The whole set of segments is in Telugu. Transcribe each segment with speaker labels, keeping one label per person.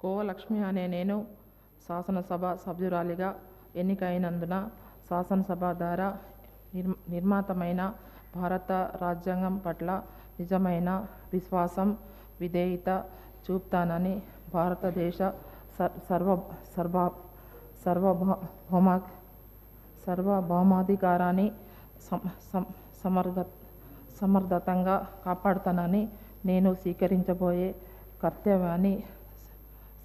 Speaker 1: కోవలక్ష్మి అనే నేను శాసనసభ సభ్యురాలిగా ఎన్నికైనందున శాసనసభ ద్వారా నిర్ నిర్మాతమైన భారత రాజ్యాంగం పట్ల నిజమైన విశ్వాసం విధేయత చూపుతానని భారతదేశ సర్ సర్వ సర్వ సర్వభౌమ సర్వభౌమాధికారాన్ని సమర్థ సమర్థతంగా కాపాడుతానని నేను స్వీకరించబోయే కర్తవ్యాన్ని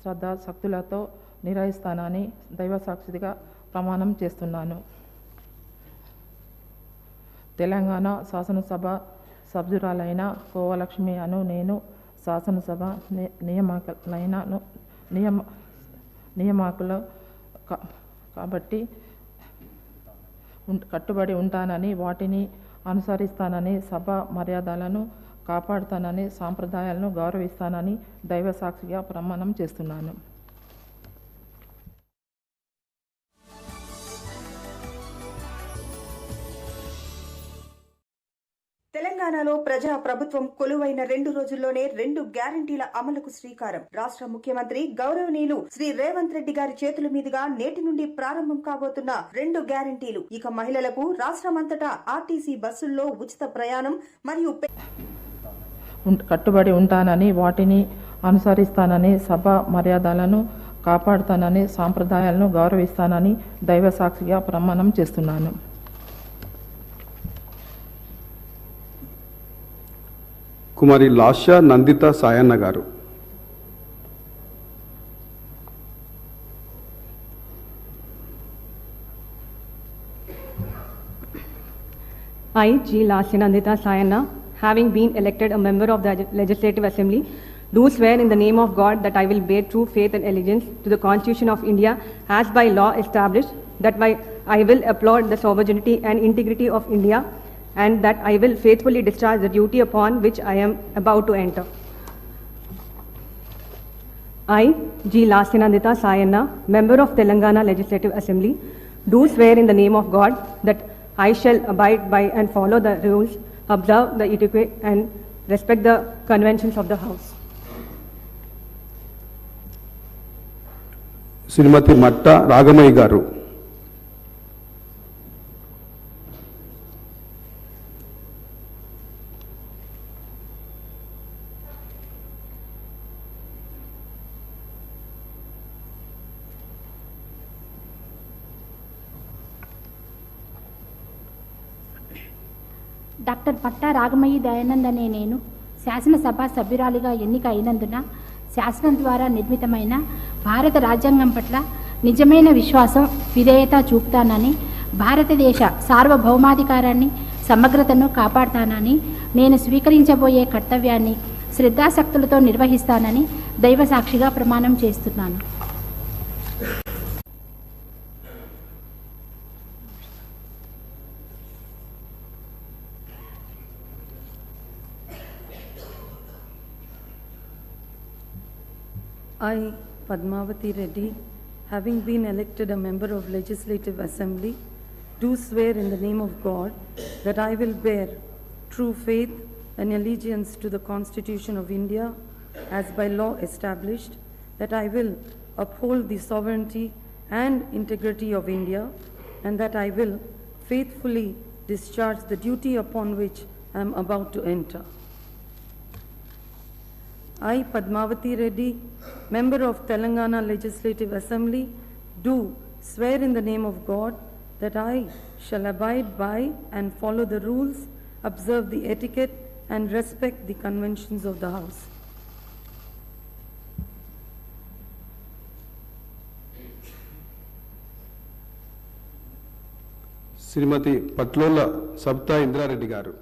Speaker 1: శ్రద్ధాశక్తులతో నిర్వహిస్తానని దైవసాక్షిగా ప్రమాణం చేస్తున్నాను. తెలంగాణ శాసనసభ సభ్యురాలైన కోవలక్ష్మి అను నేను శాసనసభ ని- నియమ నియమాకులు కా- కాబట్టి ఉం- కట్టుబడి ఉంటానని వాటిని అనుసరిస్తానని సభ మర్యాదలను కాపాడుతానని సాంప్రదాయాలను గౌరవిస్తానని దైవ సాక్షిగా ప్రమాణం చేస్తున్నాను.
Speaker 2: తెలంగాణలో ప్రజా ప్రభుత్వం కొలువైన రెండు రోజుల్లోనే రెండు గ్యారంటీల అమలుకు శ్రీకారం. రాష్ట్ర ముఖ్యమంత్రి గౌరవనీయులు శ్రీ రేవంత్ రెడ్డి గారి చేతుల మీదుగా నేటి నుండి ప్రారంభం కాబోతున్న రెండు గ్యారంటీలు. ఇక మహిళలకు రాష్ట్రమంతటా ఆర్టీసీ బస్సుల్లో ఉచిత ప్రయాణం మరియు
Speaker 1: కట్టుబడి ఉంటానని వాటిని అనుసరిస్తానని సభ మర్యాదలను కాపాడుతానని సాంప్రదాయాలను గౌరవిస్తానని దైవ సాక్షిగా ప్రమాణం చేస్తున్నాను
Speaker 3: కుమారి లాస్య నందిత సాయన్న గారు
Speaker 4: I, G. Lasyanandita Sayana, having been elected a member of the Legislative Assembly, do swear in the name of God that I will bear true faith and allegiance to the Constitution of India as by law established, that I will uphold the sovereignty and integrity of India, and that I will faithfully discharge the duty upon which I am about to enter. I, G. Lasyanandita Sayana, member of Telangana Legislative Assembly, do swear in the name of God that I shall abide by and follow the rules, observe the etiquette, and respect the conventions of the House.
Speaker 3: Shrimati Matta Ragamayi గారు
Speaker 5: డాక్టర్ పట్టా రాగమయ్యి దయానంద్ అనే నేను శాసనసభ సభ్యురాలిగా ఎన్నిక అయినందున శాసనం ద్వారా నిర్మితమైన భారత రాజ్యాంగం పట్ల నిజమైన విశ్వాసం విధేయత చూపుతానని భారతదేశ సార్వభౌమాధికారాన్ని సమగ్రతను కాపాడుతానని నేను స్వీకరించబోయే కర్తవ్యాన్ని శ్రద్ధాశక్తులతో నిర్వహిస్తానని దైవ సాక్షిగా ప్రమాణం చేస్తున్నాను.
Speaker 6: I, Padmavati Reddy, having been elected a member of Legislative Assembly, do swear in the name of God that I will bear true faith and allegiance to the Constitution of India as by law established, that I will uphold the sovereignty and integrity of India, and that I will faithfully discharge the duty upon which I am about to enter. I, Padmavati Reddy, member of Telangana Legislative Assembly, do swear in the name of God that I shall abide by and follow the rules, observe the etiquette, and respect the conventions of the House.
Speaker 3: శ్రీమతి పట్లోల సబితా ఇంద్రారెడ్డి గారు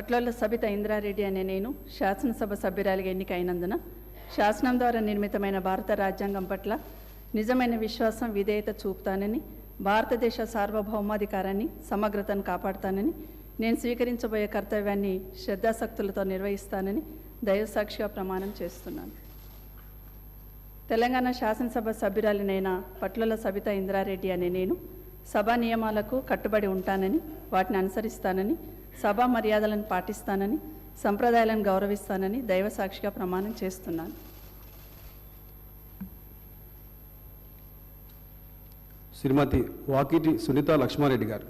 Speaker 7: పట్లల సబిత ఇంద్రారెడ్డి అనే నేను శాసనసభ సభ్యురాలిగా ఎన్నికైనందున శాసనం ద్వారా నిర్మితమైన భారత రాజ్యాంగం పట్ల నిజమైన విశ్వాసం విధేయత చూపుతానని భారతదేశ సార్వభౌమాధికారాన్ని సమగ్రతను కాపాడుతానని నేను స్వీకరించబోయే కర్తవ్యాన్ని శ్రద్ధాశక్తులతో నిర్వహిస్తానని దైవసాక్షిగా ప్రమాణం చేస్తున్నాను. తెలంగాణ శాసనసభ సభ్యురాలినైన పట్లల సబిత ఇంద్రారెడ్డి అనే నేను సభా నియమాలకు కట్టుబడి ఉంటానని వాటిని అనుసరిస్తానని సభా మర్యాదలను పాటిస్తానని సంప్రదాయాలను గౌరవిస్తానని దైవ సాక్షిగా ప్రమాణం చేస్తున్నాను.
Speaker 3: శ్రీమతి వాకిటి సునీత లక్ష్మారెడ్డి గారు.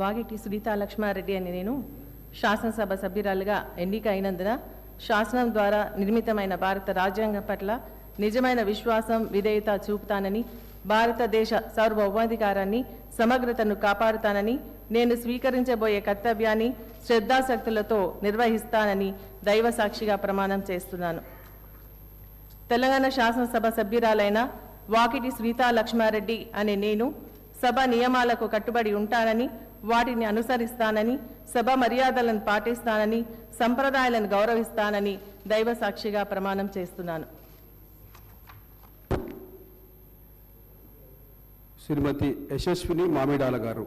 Speaker 8: వాగిటి సునీతా లక్ష్మారెడ్డి అని నేను శాసనసభ సభ్యురాలుగా ఎన్నిక అయినందున శాసనం ద్వారా నిర్మితమైన భారత రాజ్యాంగం పట్ల నిజమైన విశ్వాసం విధేయత చూపుతానని భారతదేశ సార్వభౌమాధికారాన్ని సమగ్రతను కాపాడుతానని నేను స్వీకరించబోయే కర్తవ్యాన్ని శ్రద్ధాశక్తులతో నిర్వహిస్తానని దైవ సాక్షిగా ప్రమాణం చేస్తున్నాను. తెలంగాణ శాసనసభ సభ్యురాలైన వాకిటి శ్రీతా లక్ష్మారెడ్డి అనే నేను సభ నియమాలకు కట్టుబడి ఉంటానని వాటిని అనుసరిస్తానని సభ మర్యాదలను పాటిస్తానని సంప్రదాయాలను గౌరవిస్తానని దైవ సాక్షిగా ప్రమాణం చేస్తున్నాను.
Speaker 3: శ్రీమతి యశస్విని మామిడాల గారు.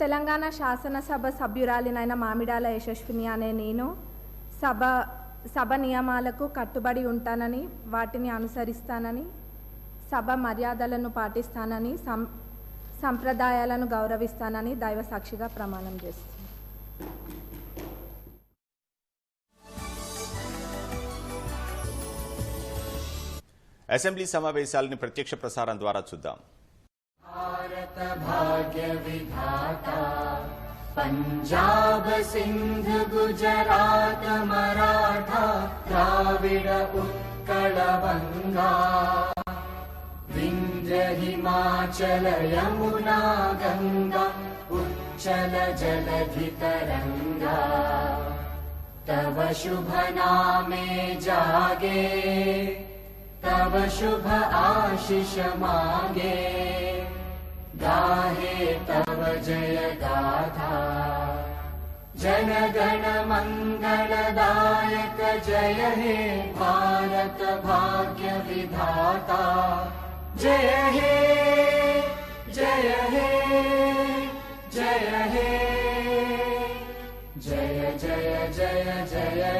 Speaker 9: తెలంగాణ శాసనసభ సభ్యురాలినైన మామిడాల యశస్విని అనే నేను సభ సభ నియమాలకు కట్టుబడి ఉంటానని వాటిని అనుసరిస్తానని సభ మర్యాదలను పాటిస్తానని సం సంప్రదాయాలను గౌరవిస్తానని దైవ సాక్షిగా ప్రమాణం చేస్తాను
Speaker 10: అసెంబ్లీ సమావేశాలను ప్రత్యక్ష ప్రసారం ద్వారా చూద్దాం.
Speaker 11: भाग्यविधाता पञ्जाब सिन्ध गुजरात मराठा द्राविड उत्कलबङ्गा विन्द्र हिमाचल यमुना गङ्गा उच्चल जलधितरङ्गा तव शुभ नामे जागे तव शुभ आशिष मागे। गाहे तव जय गाथा जन गण मंगलदायक जय हे भारत भाग्य विधाता। जय हे जय हे जय हे। जय जय जय जय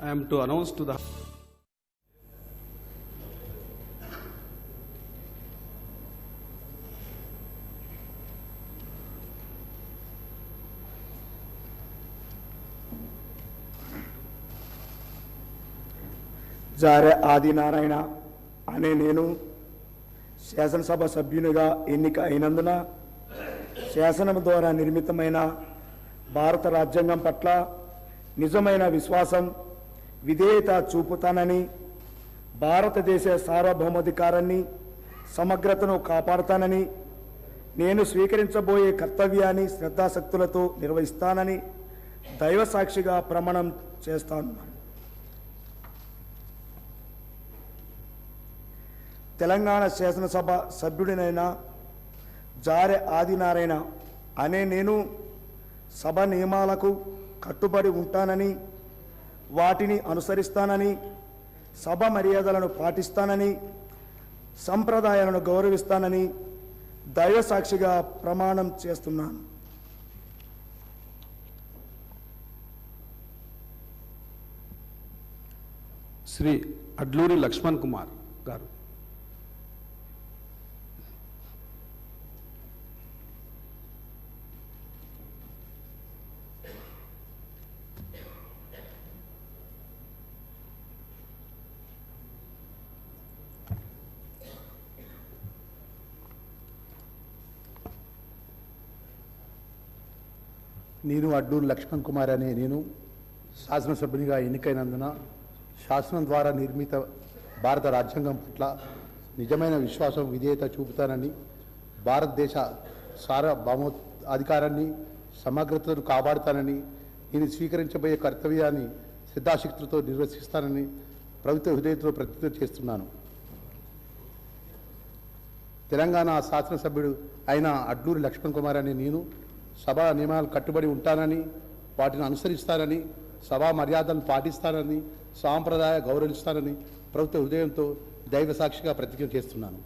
Speaker 3: I am to announce to the
Speaker 12: Adinarayana అనే నేను శాసనసభ సభ్యునిగా ఎన్నిక అయినందున శాసనం ద్వారా నిర్మితమైన భారత రాజ్యాంగం పట్ల నిజమైన విశ్వాసం విధేయత చూపుతానని భారతదేశ సార్వభౌమాధికారాన్ని సమగ్రతను కాపాడుతానని నేను స్వీకరించబోయే కర్తవ్యాన్ని శ్రద్ధాశక్తులతో నిర్వహిస్తానని దైవ సాక్షిగా ప్రమాణం చేస్తాను. తెలంగాణ శాసనసభ సభ్యుడినైన జారె ఆదినారాయణ అనే నేను సభ నియమాలకు కట్టుబడి ఉంటానని వాటిని అనుసరిస్తానని సభ మర్యాదలను పాటిస్తానని సంప్రదాయాలను గౌరవిస్తానని దైవ సాక్షిగా ప్రమాణం చేస్తున్నాను.
Speaker 3: శ్రీ అడ్లూరి లక్ష్మణ్ కుమార్ గారు
Speaker 13: నేను అడ్డూరు లక్ష్మణ్ కుమార్ అనే నేను శాసనసభ్యునిగా ఎన్నికైనందున శాసనం ద్వారా నిర్మిత భారత రాజ్యాంగం పట్ల నిజమైన విశ్వాసం విధేయత చూపుతానని భారతదేశ సార్వభౌమ అధికారాన్ని సమగ్రతను కాపాడుతానని నేను స్వీకరించబోయే కర్తవ్యాన్ని సిద్ధాశక్తులతో నిర్వర్తిస్తానని ప్రభుత్వ హృదయంతో ప్రతిజ్ఞ చేస్తున్నాను. తెలంగాణ శాసనసభ్యుడు అయిన అడ్లూరి లక్ష్మణ్ కుమార్ అనే నేను సభా నియమాలు కట్టుబడి ఉంటానని వాటిని అనుసరిస్తానని సభా మర్యాదలను పాటిస్తానని సాంప్రదాయ గౌరవిస్తానని ప్రభుత్వ హృదయంతో దైవ సాక్షిగా ప్రతిజ్ఞ చేస్తున్నాను.